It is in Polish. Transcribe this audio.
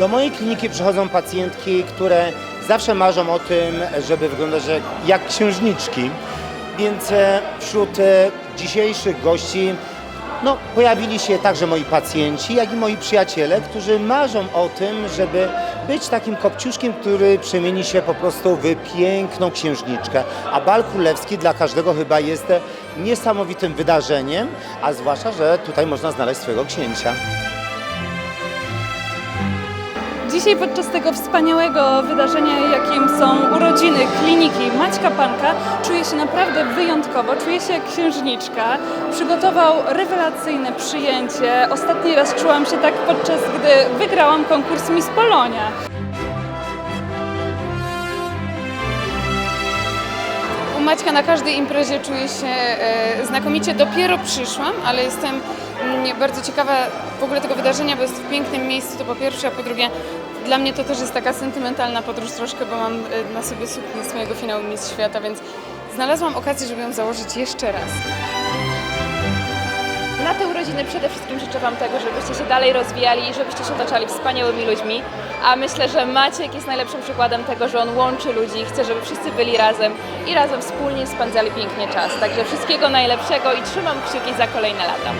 Do mojej kliniki przychodzą pacjentki, które zawsze marzą o tym, żeby wyglądać jak, księżniczki. Więc e, wśród e, dzisiejszych gości no, pojawili się także moi pacjenci, jak i moi przyjaciele, którzy marzą o tym, żeby być takim kopciuszkiem, który przemieni się po prostu w piękną księżniczkę. A bal królewski dla każdego chyba jest e, niesamowitym wydarzeniem, a zwłaszcza, że tutaj można znaleźć swojego księcia. Dzisiaj podczas tego wspaniałego wydarzenia, jakim są urodziny kliniki Maćka Panka, czuję się naprawdę wyjątkowo, czuję się jak księżniczka. Przygotował rewelacyjne przyjęcie. Ostatni raz czułam się tak podczas gdy wygrałam konkurs Miss Polonia. Maćka na każdej imprezie czuję się e, znakomicie. Dopiero przyszłam, ale jestem mm, bardzo ciekawa w ogóle tego wydarzenia, bo jest w pięknym miejscu, to po pierwsze, a po drugie dla mnie to też jest taka sentymentalna podróż troszkę, bo mam e, na sobie suknię z mojego finału Miss Świata, więc znalazłam okazję, żeby ją założyć jeszcze raz. Na te urodziny przede wszystkim życzę Wam tego, żebyście się dalej rozwijali i żebyście się otaczali wspaniałymi ludźmi. A myślę, że Maciek jest najlepszym przykładem tego, że on łączy ludzi, chce, żeby wszyscy byli razem i razem wspólnie spędzali pięknie czas. Także wszystkiego najlepszego i trzymam kciuki za kolejne lata.